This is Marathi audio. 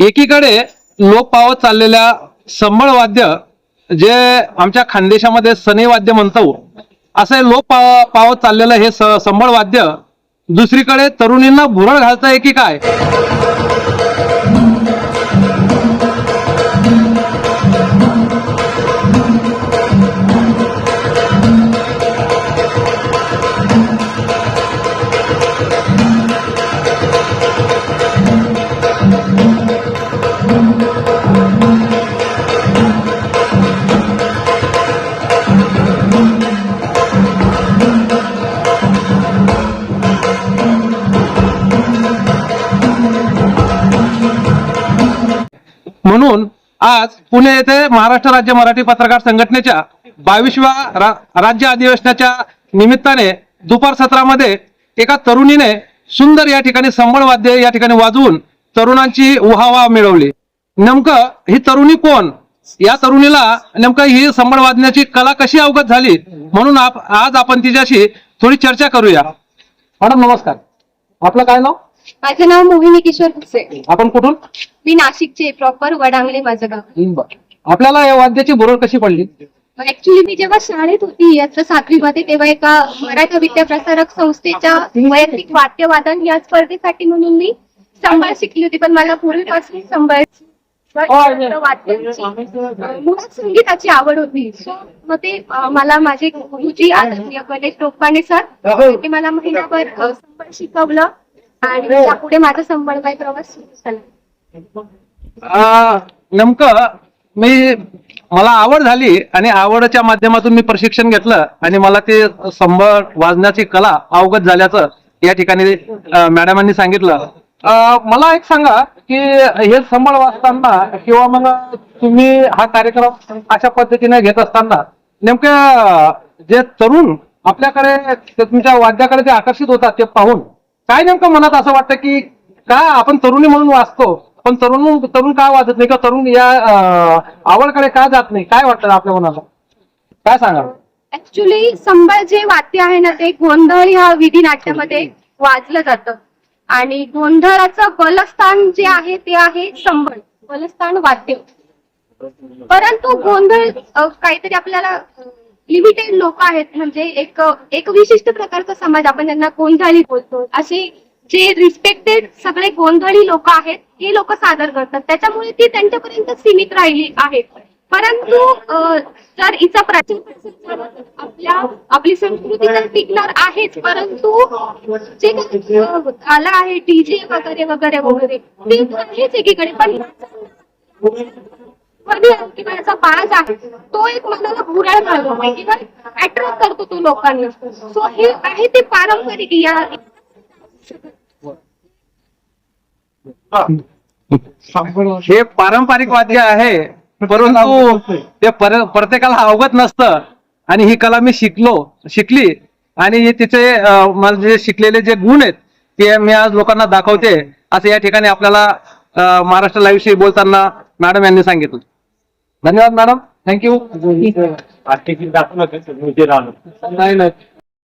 एकीकडे लोप पावत चाललेल्या संबळ वाद्य जे आमच्या खानदेशामध्ये सनई वाद्य म्हणतो असं हे लोप पाव- पावत चाललेलं हे स- संबळ वाद्य दुसरीकडे तरुणींना भुरळ घालताय की काय? म्हणून आज पुणे येथे महाराष्ट्र राज्य मराठी पत्रकार संघटनेच्या बावीसव्या रा- राज्य अधिवेशनाच्या निमित्ताने दुपार सत्रामध्ये एका तरुणीने सुंदर या ठिकाणी संबळ वाद्य या ठिकाणी वाजवून तरुणांची उहावा मिळवली. नेमकं ही तरुणी कोण? या तरुणीला नेमकं ही संबळ वाजण्याची कला कशी अवगत झाली? म्हणून आप आज आपण तिच्याशी थोडी चर्चा करूया. मॅडम नमस्कार. आपलं काय नाव? माझं नाव मोहिनी किशोर भुसे आपण कुठून? मी नाशिकचे प्रॉपर वडांगले माझं गाव. आपल्याला या वाद्याची भुरळ कशी पडली? ऍक्च्युली मी जेव्हा शाळेत होती याचं सातवीमध्ये तेव्हा एका मराठा विद्याप्रसारक संस्थेच्या वैयक्तिक वाद्यवादन या स्पर्धेसाठी म्हणून मी संभाळ शिकली होती पण मला पूर्वीपासून संभाळ मुळात संगीताची आवड होती. मग ते मला माझे गुरुजी गणेश टोपाणे सर ते मला महिनाभर अं, संभाळ शिकवलं आणि त्यापुढे माझा संभाळमय प्रवास सुरू झाला. आ, नेमकं मी मला आवड झाली आणि आवडच्या माध्यमातून मी प्रशिक्षण घेतलं आणि मला ते संबळ वाजण्याची कला अवगत झाल्याचं या ठिकाणी मॅडमांनी सांगितलं. मला एक सांगा की हे संबळ असताना किंवा मग तुम्ही हा कार्यक्रम अशा पद्धतीने घेत असताना नेमकं जे तरुण आपल्याकडे तुमच्या वाद्याकडे ते आकर्षित होतात ते पाहून काय नेमकं मनात असं वाटतं की का आपण तरुणी म्हणून वाचतो? पण तरुण तरुण का वाजत नाही? किंवा तरुण या आवडकडे का जात नाही? काय वाटतं आपल्या मनाला? काय सांगा ऍक्च्युली संबळ जे वाद्य आहे ना ते गोंधळ ह्या विधी नाट्यामध्ये वाजलं जातं. आणि गोंधळाचं बलस्थान जे आहे ते आहे संबळ बलस्थान वाद्य. परंतु गोंधळ काहीतरी आपल्याला लिमिटेड लोक आहेत. म्हणजे एक एक विशिष्ट प्रकारचा समाज आपण त्यांना गोंधळी बोलतो. असे जे रिस्पेक्टेड सगळे गोंधळी लोक आहेत हे लोक सादर करतात. त्याच्यामुळे ती त्यांच्यापर्यंत सीमित राहिली आहेत. परंतु जर हिचा प्राचीन आपल्या आपली संस्कृती तर टिकणार आहेच परंतु जे आला आहे डीजे वगैरे वगैरे वगैरे ते आहेच एकीकडे पण किंवा याचा बाज आहे. तो एक मनाला भुराळ घालतो किंवा अट्रॅक्ट करतो तो लोकांना. सो हे आहे ते पारंपरिक या हे पारंपरिक वाद्य आहे. परंतु ते पर- प्रत्येकाला अवगत नसतं. आणि ही कला मी शिकलो शिकली. आणि हे तिचे अं, मला जे शिकलेले जे गुण आहेत ते मी आज लोकांना दाखवते. असं या ठिकाणी आपल्याला अं, महाराष्ट्र लाईव्ह विषयी बोलताना मॅडम यांनी सांगितलं. धन्यवाद मॅडम. थँक्यू आर्टिकल दाखवलं होतं, मी ते राहिलो. नाही नाही.